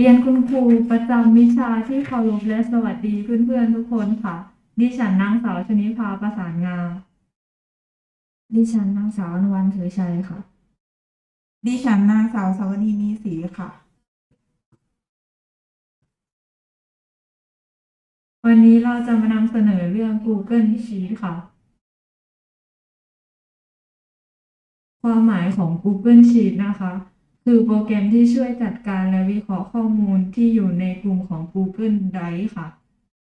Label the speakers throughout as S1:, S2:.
S1: เรียนคุณครูประจำวิชาที่เคารพและสวัสดีเพื่อนๆทุกคนค่ะ ดิฉันนางสาวชนิภาประสานงาม
S2: ดิฉันนางสาวอนวันถือชัยค่ะ
S3: ดิฉันนางสาวสวนีมีศรีค่ะ
S1: วันนี้เราจะมานำเสนอเรื่อง Google Sheet ค่ะ ความหมายของ Google Sheet นะคะ คือโปรแกรมที่ช่วยจัดการและวิเคราะห์ข้อมูลที่อยู่ในกลุ่มของ Google Drive ค่ะ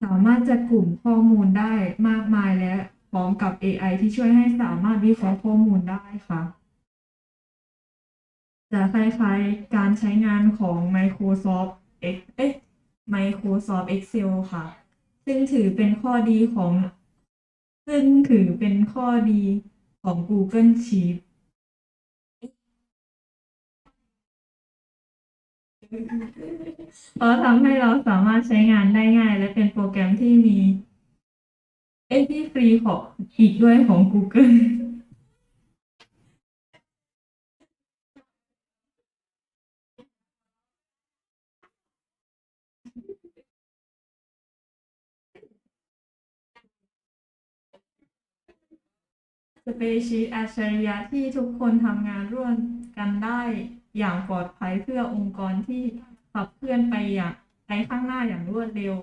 S1: สามารถจัดกลุ่มข้อมูลได้มากมายและพร้อมกับ AI ที่ช่วยให้สามารถวิเคราะห์ข้อมูลได้ค่ะ จะคล้ายๆการใช้งานของ Microsoft X เอ๊ะ Microsoft Excel ค่ะ ซึ่งถือเป็นข้อดีของ ซึ่งถือเป็นข้อดีของ Google Sheets เพราะทำให้เราสามารถใช้งานได้ง่าย และเป็นโปรแกรมที่มีเอที่ฟรีของอีกด้วยของ Google สเปชีตอัจฉริยะที่ทุกคนทำงานร่วมกันได้อย่างปลอดภัยเพื่อองค์กรที่ขับเคลื่อนไปอย่างไปข้างหน้าอย่างรวดเร็ว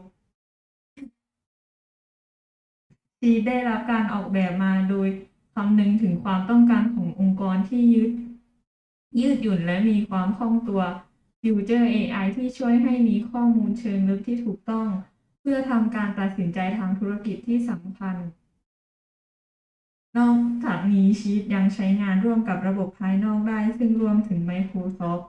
S1: ชีได้รับการออกแบบมาโดยคำนึงถึงความต้องการขององค์กรที่ยืดยืดหยุ่นและมีความคล่องตัว Future AI ที่ช่วยให้มีข้อมูลเชิงลึกที่ถูกต้อง เพื่อทำการตัดสินใจทางธุรกิจที่สำคัญ นอกจากนี้ชีตยังใช้งานร่วมกับระบบภายนอกได้ ซึ่งรวมถึง Microsoft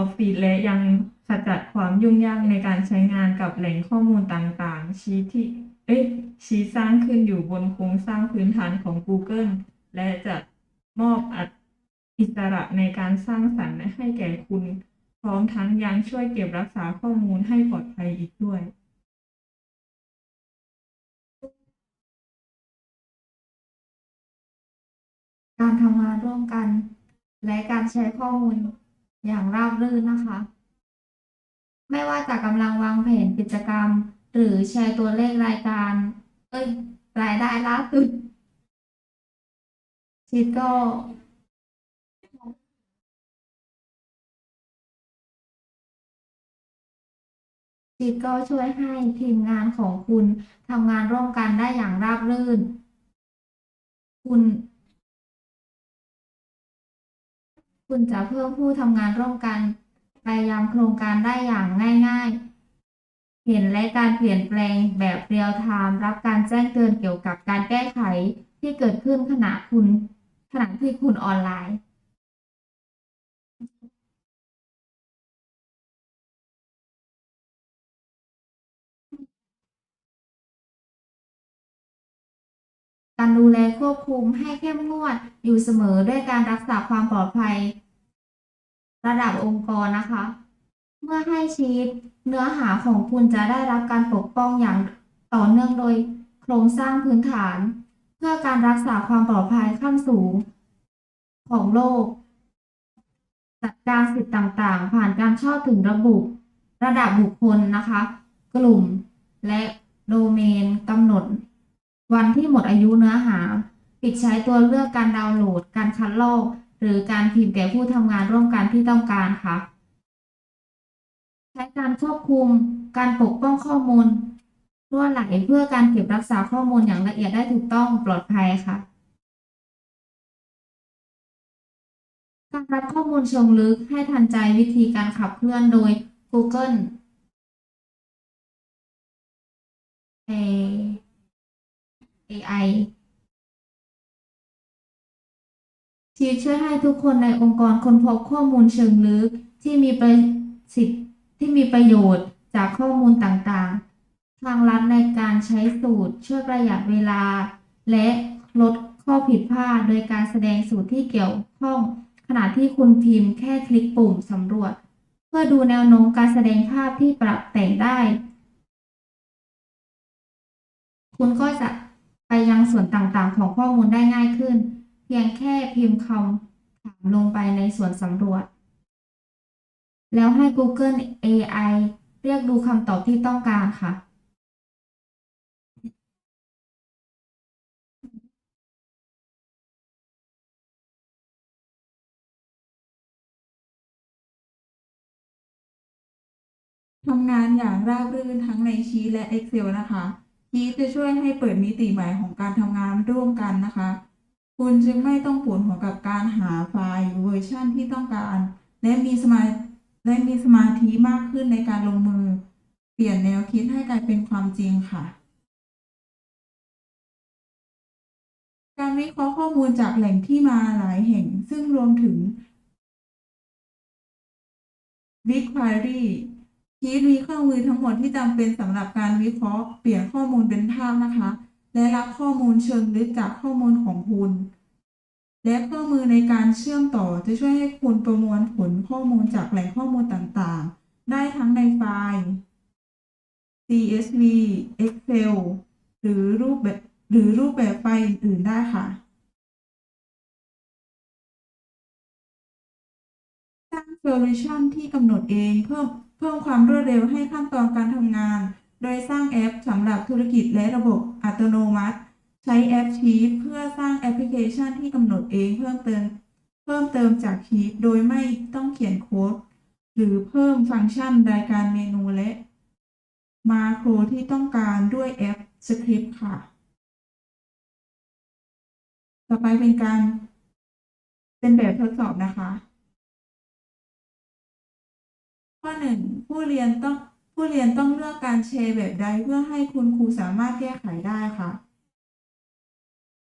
S1: Office และยังขจัดความยุ่งยากในการใช้งานกับแหล่งข้อมูลต่างๆ ชีทที่เอ๊ะชีทสร้างขึ้นอยู่บนโครงสร้างพื้นฐานของ Google และจะมอบอัตอิสระในการสร้างสรรค์ให้แก่คุณ พร้อมทั้งยังช่วยเก็บรักษาข้อมูลให้ปลอดภัยอีกด้วย
S2: การทำงานร่วมกัน และการแชร์ข้อมูลอย่างราบรื่นนะคะ ไม่ว่าจะกำลังวางแผนกิจกรรม หรือแชร์ตัวเลขรายการ เอ้ย รายได้ล่าสุดชิดก็ชิดก็ช่วยให้ทีมงานของคุณทำงานร่วมกันได้อย่างราบรื่น คุณ คุณจะเพิ่มผู้ทำงานร่วมกันไปยังโครงการได้อย่างง่าย ๆ เห็นและการเปลี่ยนแปลงแบบเรียลไทม์รับการแจ้งเตือนเกี่ยวกับการแก้ไขที่เกิดขึ้นขณะคุณขณะที่คุณออนไลน์ การดูแลควบคุมให้เข้มงวดอยู่เสมอด้วยการรักษาความปลอดภัย ระดับองค์กรนะคะ เมื่อให้ชีตเนื้อหาของคุณจะได้รับการปกป้องอย่างต่อเนื่องโดยโครงสร้างพื้นฐาน เพื่อการรักษาความปลอดภัยขั้นสูง ของโลก จัดการสิทธิ์ต่างๆ ผ่านการเข้าถึงระบุ ระดับบุคคลนะคะ กลุ่มและโดเมนกำหนด วันที่หมดอายุเนื้อหา ปิดใช้ตัวเลือกการดาวน์โหลด การคัดลอก หรือการพิมพ์แก่ผู้ทำงานร่วมกันที่ต้องการค่ะ ใช้การควบคุม การปกป้องข้อมูลรั่วไหลเพื่อการเก็บรักษาข้อมูลอย่างละเอียดได้ถูกต้องปลอดภัยค่ะ การรับข้อมูลเชิงลึกให้ทันใจวิธีการขับเคลื่อนโดย Google เอ AI ชีช่วยให้ทุกคนในองค์กรค้นพบข้อมูลเชิงลึกที่มีประสิทธิ์ที่มีประโยชน์จากข้อมูลต่างๆ ทางลัดในการใช้สูตรช่วยประหยัดเวลา และลดข้อผิดพลาดโดยการแสดงสูตรที่เกี่ยวข้อง ขณะที่คุณพิมพ์แค่คลิกปุ่มสำรวจ เพื่อดูแนวโน้มการแสดงภาพที่ปรับแต่งได้ คุณก็จะ ไปยังส่วนต่างๆ ของข้อมูลได้ง่ายขึ้น เพียงแค่พิมพ์คำถามลงไปในส่วนสำรวจ แล้วให้ Google AI เรียกดูคำตอบที่ต้องการค่ะ
S3: ทำงานอย่างราบรื่นทั้งในชีและ Excel นะคะ ชีทจะช่วยให้เปิดมิติใหม่ของการทำงานร่วมกันนะคะ คุณจึงไม่ต้องปวดหัวกับการหาไฟล์เวอร์ชันที่ต้องการ และมีสมาและมีสมาธิมากขึ้นในการลงมือ เปลี่ยนแนวคิดให้กลายเป็นความจริงค่ะ การวิเคราะห์ข้อมูลจากแหล่งที่มาหลายแห่ง ซึ่งรวมถึง BigQuery ชี ทมีเครื่องมือทั้งหมดที่จำเป็นสำหรับการวิเคราะห์เปลี่ยนข้อมูลเป็นภาพนะคะ และรับข้อมูลเชิงลึกจากข้อมูลของคุณ และเครื่องมือในการเชื่อมต่อจะช่วยให้คุณประมวลผลข้อมูลจากแหล่งข้อมูลต่างๆ ได้ทั้งในไฟล์ CSV Excel หรือรูปแบบหรือรูปแบบไฟล์อื่นๆได้ค่ะสร้างโซลูชันที่กำหนดเองเพิ่ม เพิ่มความรวดเร็วให้ขั้นตอนการทำงาน โดยสร้างแอปสำหรับธุรกิจและระบบอัตโนมัติ ใช้แอปชีทเพื่อสร้างแอปพลิเคชันที่กำหนดเองเพิ่มเติม เพิ่มเติมจากชีทโดยไม่ต้องเขียนโค้ด หรือเพิ่มฟังก์ชันรายการเมนูและมาโครที่ต้องการด้วยแอปสคริปต์ค่ะ ต่อไปเป็นการเป็นแบบทดสอบนะคะ หนึ่งผู้เรียนต้องผู้เรียนต้องเลือกการแชร์แบบใดเพื่อให้คุณครูสามารถแก้ไขได้ค่ะ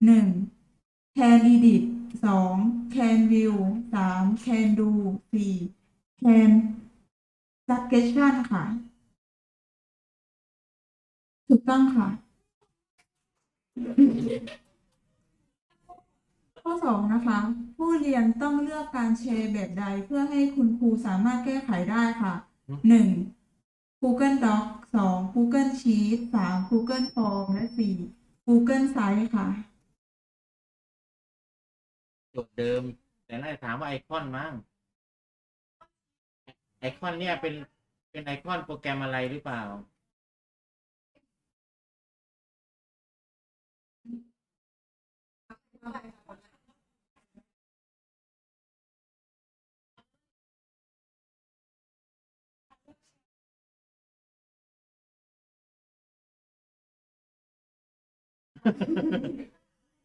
S3: หนึ่ง can edit สอง can view สาม can do สี่ can suggestion ค่ะ ถูกต้องค่ะ ข้อสองนะคะ ผู้เรียนต้องเลือกการแชร์แบบใดเพื่อให้คุณครูสามารถแก้ไขได้ค่ะ หนึ่ง Google Doc สอง Google Sheet สาม Google Form และสี่ Google Site ค่ะ
S4: โจทย์เดิม แต่น่าจะถามว่าไอคอนมั้งไอคอนเนี่ยเป็นเป็นไอคอนโปรแกรมอะไรหรือเปล่า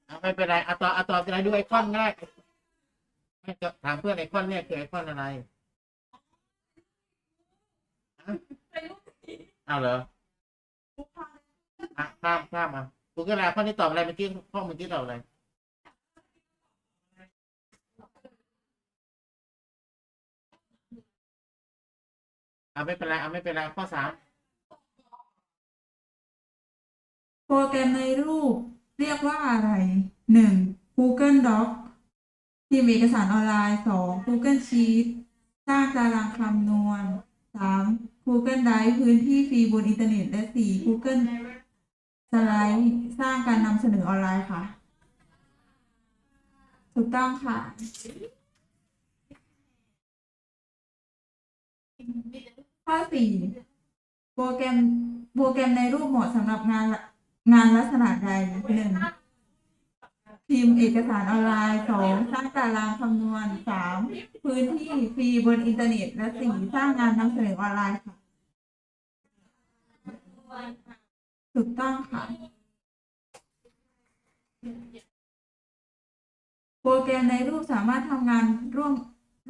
S4: เอาไม่เป็นไรเอาต่อเอาต่อเป็นไรดูไอคอนก็ได้ไม่จะถามเพื่อนไอคอนเนี่ยคือไอคอนอะไรฮะเอาเหรออะข้ามข้ามมากูก็ลาข้อนี้ตอบอะไรเมื่อกี้ข้อเมื่อกี้ตอบอะไรเอาไม่เป็นไรเอาไม่เป็นไรข้อสาม
S3: รแกรมในรูปเรียกว่าอะไรหนึ่ง Google Doc พิมพ์เอกสารออนไลน์สอง Google Sheet สร้างตารางคำนวณสาม Google Drive พื้นที่ฟรีบนอินเทอร์เน็ต และสี่ Google สไลด์สร้างการนำเสนอออนไลน์ค่ะ ถูกต้องค่ะ ข้อสี่โปรแกรมโปรแกรมในรูปเหมาะสำหรับงาน งานลักษณะใดหนึ่งพิมพ์เอกสารออนไลน์สองสร้างตารางคำนวณสามพื้นที่ฟรีบนอินเทอร์เน็ต และสี่สร้างงานนำเสนอออนไลน์ค่ะ ถูกต้องค่ะ โปรแกรมในรูปสามารถทำงานร่วม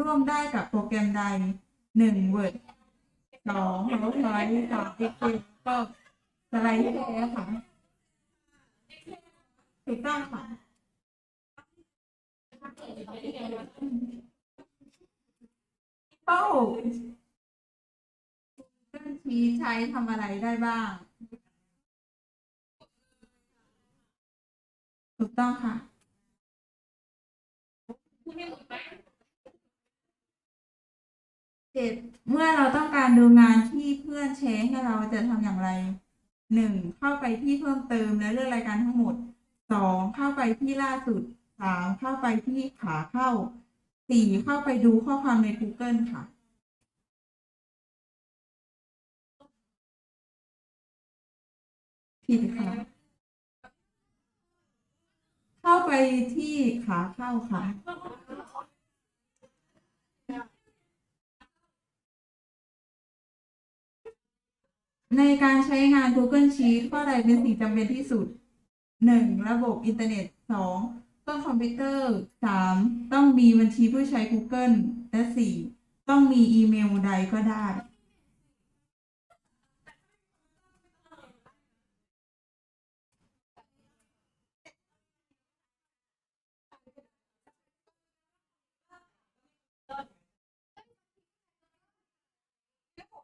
S3: ร่วมได้กับโปรแกรมใดหนึ่ง Word สอง PowerPoint สาม Excel ก็สไลด์แชร์ค่ะ ถูกต้องค่ะข้อหก Google Sheet ใช้ทำอะไรได้บ้าง ถูกต้องค่ะเจ็ดเมื่อเราต้องการดูงานที่เพื่อนแชร์ให้เราจะทำอย่างไรหนึ่งเข้าไปที่เพิ่มเติมและเลือกรายการทั้งหมด สองเข้าไปที่ล่าสุดสามเข้าไปที่ขาเข้าสี่เข้าไปดูข้อความใน Google ค่ะ ผิดค่ะ เข้าไปที่ขาเข้าค่ะ ในการใช้งาน Google Sheet ข้อใดเป็นสิ่งจำเป็นที่สุด หนึ่งระบบอินเทอร์เน็ตสองต้องคอมพิวเตอร์สามต้องมีบัญชีผู้ใช้ Google และสี่ต้องมีอีเมลใดก็ได้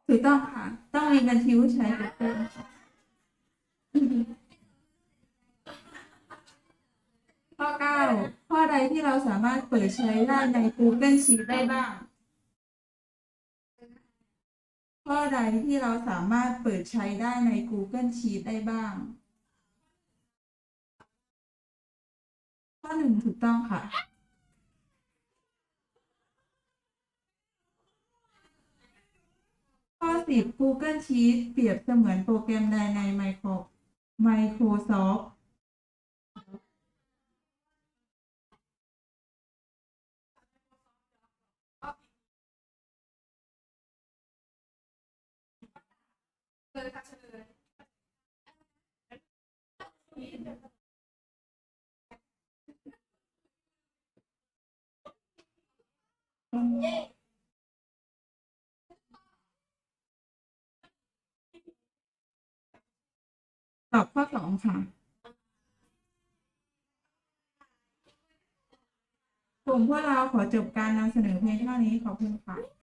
S3: ถูกต้องค่ะ ต้องมีบัญชีผู้ใช้ Google ค่ะข้อเก้า ข้อใดที่เราสามารถเปิดใช้ได้ใน Google Sheet ได้บ้าง ข้อใดที่เราสามารถเปิดใช้ได้ใน Google Sheet ได้บ้าง ข้อหนึ่งถูกต้องค่ะ ข้อสิบ Google Sheet เปรียบเสมือนโปรแกรมใดใน Microsoft ตอบข้อสองค่ะ กลุ่มพวกเราขอจบการนำเสนอเพียงเท่านี้ขอบคุณค่ะ